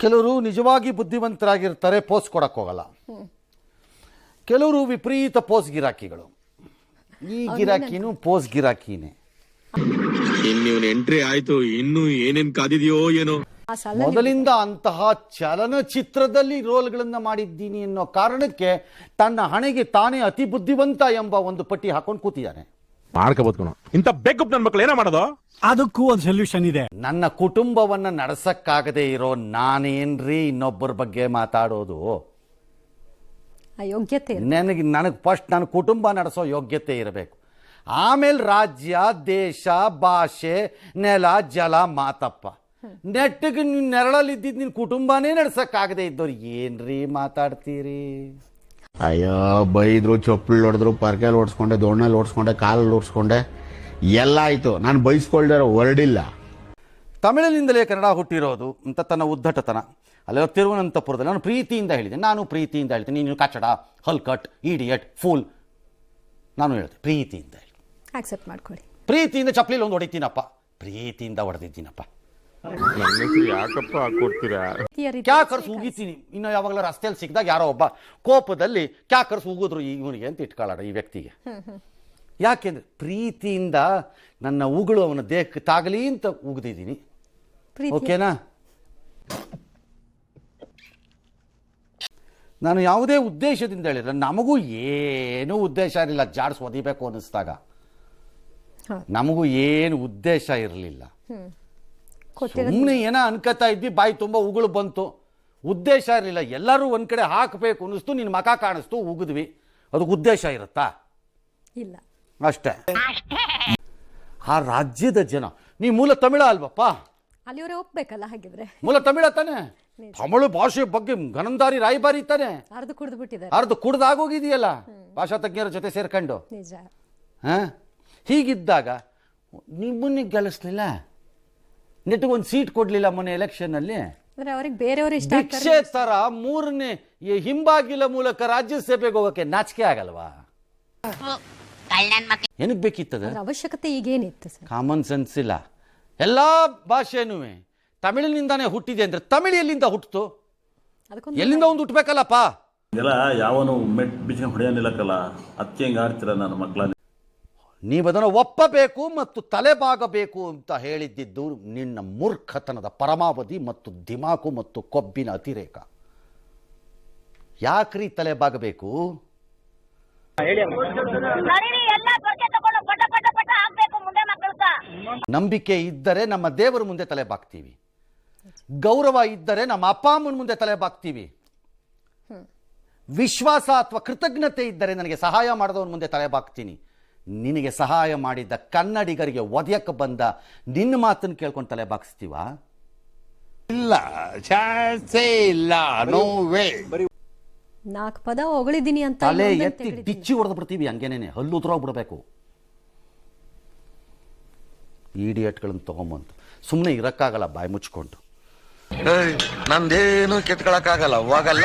ಕೆಲವರು ನಿಜವಾಗಿ ಬುದ್ಧಿವಂತರಾಗಿರ್ತಾರೆ ಪೋಸ್ ಕೊಡಕ್ಕೆ ಹೋಗಲ್ಲ. ಕೆಲವರು ವಿಪರೀತ ಪೋಸ್ ಗಿರಾಕಿಗಳು. ಈ ಗಿರಾಕಿನೂ ಪೋಸ್ ಗಿರಾಕಿನೇ. ಎಂಟ್ರಿ ಆಯ್ತು ಇನ್ನು ಏನೇನ್ ಕಾದಿದೆಯೋ ಏನೋ. ಮೊದಲಿಂದ ಅಂತಹ ಚಲನಚಿತ್ರದಲ್ಲಿ ರೋಲ್ಗಳನ್ನ ಮಾಡಿದ್ದೀನಿ ಅನ್ನೋ ಕಾರಣಕ್ಕೆ ತನ್ನ ಹಣೆಗೆ ತಾನೇ ಅತಿ ಬುದ್ಧಿವಂತ ಎಂಬ ಒಂದು ಪಟ್ಟಿ ಹಾಕೊಂಡು ಕೂತಿದ್ದಾನೆ ಮಾಡ್ಕೋಬೋದು ಕಣ ಇಂಥ ಬೇಕಪ್ ನನ್ ಮಕ್ಳು ಏನ ಮಾಡೋದು? ಅದಕ್ಕೂ ಒಂದು ಸೊಲ್ಯೂಷನ್ ಇದೆ. ನನ್ನ ಕುಟುಂಬವನ್ನ ನಡೆಸಕ್ಕಾಗದೆ ಇರೋ ನಾನೇನ್ರಿ ಇನ್ನೊಬ್ಬರ ಬಗ್ಗೆ ಮಾತಾಡೋದು? ಅಯೋಗ್ಯತೆ. ನನಗೆ ನನಗೆ ಫಸ್ಟ್ ನನ್ನ ಕುಟುಂಬ ನಡೆಸೋ ಯೋಗ್ಯತೆ ಇರಬೇಕು. ಆಮೇಲೆ ರಾಜ್ಯ ದೇಶ ಭಾಷೆ ನೆಲ ಜಲ ಮಾತಪ್ಪ. ನೆಟ್ಟಿಗೆ ನೀನು ನೆರಳಲ್ಲಿದ್ದಿದ್ದು ನಿನ್ನ ಕುಟುಂಬನೇ ನಡೆಸಕ್ಕಾಗದೆ ಇದ್ದವ್ರು ಏನ್ರಿ ಮಾತಾಡ್ತೀರಿ? ಅಯ್ಯೋ ಬೈದ್ರು ಚಪ್ಪಲಿ ಹೊಡೆದ್ರು ಪರ್ಕೆಲ್ ಓಡಿಸ್ಕೊಂಡೆ ದೋಣಲ್ಲಿ ಓಡಿಸ್ಕೊಂಡೆ ಕಾಲಲ್ಲಿ ಓಡಿಸ್ಕೊಂಡೆ ಎಲ್ಲ ಆಯಿತು. ನಾನು ಬೈಸ್ಕೊಳ್ದಿರೋ ಹೊರಡಿಲ್ಲ ತಮಿಳಿನಿಂದಲೇ ಕನ್ನಡ ಹುಟ್ಟಿರೋದು ಅಂತ ತನ್ನ ಉದ್ದಟತನ. ಅಲ್ಲಿರೋ ತಿರುವನಂತಪುರದಲ್ಲಿ ನಾನು ಪ್ರೀತಿಯಿಂದ ಹೇಳಿದೆ. ನಾನು ಪ್ರೀತಿಯಿಂದ ಹೇಳ್ತೀನಿ. ನೀನು ಕಚಡ ಹಲ್ಕಟ್ ಇಡಿಯಟ್ ಫೂಲ್ ನಾನು ಹೇಳಿದೆ ಪ್ರೀತಿಯಿಂದ ಹೇಳಿ. ಆಕ್ಸೆಪ್ಟ್ ಮಾಡ್ಕೊಳ್ಳಿ. ಪ್ರೀತಿಯಿಂದ ಚಪ್ಪಲಿಲಿ ಒಂದು ಹೊಡಿತೀನಪ್ಪ. ಪ್ರೀತಿಯಿಂದ ಹೊಡೆದಿದ್ದೀನಪ್ಪ. ನನ್ನ ಹೆಸರು ಯಾಕಪ್ಪ ಹಾಕೊಡ್ತೀರಾ? ಪ್ರೀತಿಯ ಕ್ಯಾ ಕರ್ಸ್ ಉಗಿತೀನಿ. ಇನ್ನು ಯಾವಾಗಲೂ ರಸ್ತೆಯಲ್ಲಿ ಸಿಕ್ಕಿದಾಗ ಯಾರೋ ಒಬ್ಬ ಕೋಪದಲ್ಲಿ ಕ್ಯಾ ಕರ್ಸ್ ಉಗಿದ್ರು ಇವನಿಗೆ ಅಂತ ಇಟ್ಕೊಳ್ಳೋಣ ಈ ವ್ಯಕ್ತಿಗೆ. ಯಾಕೆಂದ್ರೆ ಪ್ರೀತಿಯಿಂದ ನನ್ನ ಉಗುಳು ಅವನ ದೇಹಕ್ಕೆ ತಾಗಲಿ ಅಂತ ಉಗಿದಿದ್ದೀನಿ. ಪ್ರೀತಿ. ಓಕೆನಾ? ನಾನು ಯಾವುದೇ ಉದ್ದೇಶದಿಂದ ಹೇಳಿದ್ರೆ ನಮಗೂ ಏನೂ ಉದ್ದೇಶ ಇರಲಿಲ್ಲ. ಜಾಡ್ಸ್ ಒದಿಬೇಕು ಅನ್ನಿಸ್ದಾಗ. ನಮಗೂ ಏನು ಉದ್ದೇಶ ಇರಲಿಲ್ಲ. ಸುಮ್ಮನೆ ಏನೋ ಅನ್ಕೋತಾ ಇದ್ವಿ ಬಾಯಿ ತುಂಬ ಉಗುಳು ಬಂತು. ಉದ್ದೇಶ ಇರಲಿಲ್ಲ. ಎಲ್ಲರೂ ಒಂದು ಕಡೆ ಹಾಕಬೇಕು ಅನ್ನಿಸ್ತು ನಿನ್ನ ಮಕ ಕಾಣಿಸ್ತು ಉಗಿದ್ವಿ. ಅದಕ್ಕೆ ಉದ್ದೇಶ ಇರುತ್ತಾ? ಇಲ್ಲ. ಅಷ್ಟೇ. ಆ ರಾಜ್ಯದ ಜನ ನೀ ಮೂಲ ತಮಿಳ ಅಲ್ವಪ್ಪ? ಅಲ್ಲಿವರೇ ಒಪ್ಬೇಕಲ್ಲ ಹಾಗಿದ್ರೆ? ಮೂಲ ತಮಿಳ ತಾನೆ? ತಮಿಳು ಭಾಷೆ ಬಗ್ಗೆ ಘನಂದಾರಿ ರಾಯಭಾರಿ ತಾನೆ. ಅರ್ಧ ಕುಡಿದು ಬಿಟ್ಟಿದ್ದಾರೆ. ಅರ್ಧ ಕುಡ್ದಾಗೋಗಿದೆಯಲ್ಲ ಭಾಷಾ ತಜ್ಞರ ಜೊತೆ ಸೇರ್ಕೊಂಡು? ನಿಜ. ಹಾ? ಹೀಗಿದ್ದಾಗ ನಿಮ್ಮನ್ನೇ ಗೆಲ್ಲಿಸ್ಲಿಲ್ಲ? ನೆಟ್ಟಿಗೆ ಒಂದು ಸೀಟ್ ಕೊಡಲಿಲ್ಲ ಮೊನ್ನೆ ಎಲೆಕ್ಷನ್ನಲ್ಲಿ ಅಂದ್ರೆ ಅವ್ರಿಗೆ ಬೇರೆಯವರು ಇಷ್ಟ ಆಗ್ತಾರೆ ಭಿಕ್ಷೆ ತರ ಮೂರನೇ ಈ ಹಿಂಬಾಗಿಲ ಮೂಲಕ ರಾಜ್ಯಸಭೆಗೆ ಹೋಗಕ್ಕೆ ನಾಚಿಕೆ ಆಗಲ್ವಾ? ಏನಕ್ಕೆ ಬೇಕಿತ್ತದ? ಅದ್ರ ಅವಶ್ಯಕತೆ ಈಗೇನಿತ್ತು ಸರ್? ಕಾಮನ್ ಸೆನ್ಸ್ ಇಲ್ಲ. ಎಲ್ಲ ಭಾಷೆನೂ ತಮಿಳಿನಿಂದಾನೇ ಹುಟ್ಟಿದೆ ಅಂದ್ರೆ ತಮಿಳು ಎಲ್ಲಿಂದ ಹುಟ್ಟಿತು ಅದಕ್ಕೊಂದು ಎಲ್ಲಿಂದ ಒಂದು ಹುಟ್ಟಬೇಕಲ್ಲಪ್ಪ ಇದೆಲ್ಲ ಯಾವನು ಮೆಟ್ ಬಿಚ್ಚ ಹೊಡೆಯನಿಲ್ಲಕ್ಕಲ್ಲ ಅದಕ್ಕೆ ಹೆಂಗೆ ಆಡ್ತೀರ ನನ್ನ ಮಕ್ಕಳ ನೀವು ಅದನ್ನು ಒಪ್ಪಬೇಕು ಮತ್ತು ತಲೆಬಾಗಬೇಕು ಅಂತ ಹೇಳಿದ್ದಿದ್ದು ನಿನ್ನ ಮೂರ್ಖತನದ ಪರಮಾವಧಿ ಮತ್ತು ದಿಮಾಕು ಮತ್ತು ಕೊಬ್ಬಿನ ಅತಿರೇಕ. ಯಾಕ್ರಿ ತಲೆಬಾಗಬೇಕು? ನಂಬಿಕೆ ಇದ್ದರೆ ನಮ್ಮ ದೇವರ ಮುಂದೆ ತಲೆ ಬಾಗ್ತೀವಿ ಗೌರವ ಇದ್ದರೆ ನಮ್ಮ ಅಪ್ಪ ಅಮ್ಮನ ಮುಂದೆ ತಲೆ ಬಾಗ್ತೀವಿ ವಿಶ್ವಾಸ ಅಥವಾ ಕೃತಜ್ಞತೆ ಇದ್ದರೆ ನನಗೆ ಸಹಾಯ ಮಾಡಿದವನ ಮುಂದೆ ತಲೆ ಬಾಗ್ತೀನಿ ನಿನಗೆ ಸಹಾಯ ಮಾಡಿದ್ದ ಕನ್ನಡಿಗರಿಗೆ ಒದೆಯಕ್ಕೆ ಬಂದ ನಿನ್ನ ಮಾತನ್ನು ಕೇಳ್ಕೊಂಡು ತಲೆ ಬಾಗಿಸ್ತೀವಾ? ಇಲ್ಲ ಚಾನ್ಸೇ ಇಲ್ಲ ನೋ ವೇ ನಾಲ್ಕು ಪದ ಹೊಗಳಿದ್ದೀನಿ ಅಂತ ತಲೆ ಇನ್ನೊಂದನ್ನ ಎತ್ತಿ ತೆಗೆದಿದ್ದೀನಿ. ಡಿಚ್ಚಿ ಹೊಡೆದು ಬಿಡ್ತೀವಿ ಹಂಗೇನೇನೆ? ಹಲ್ಲು ಉದ್ರೋಗ್ಬಿಡ್ಬೇಕು ಈಡಿಯಟ್ಗಳನ್ನು ತೊಗೊಂಬಂತು ಸುಮ್ಮನೆ ಇರಕ್ಕಾಗಲ್ಲ ಬಾಯಿ ಮುಚ್ಕೊಂಡು. ನಂದೇನು ಕೆತ್ಕೊಳಕ್ಕಾಗಲ್ಲ ಹೋಗಲ್ಲ.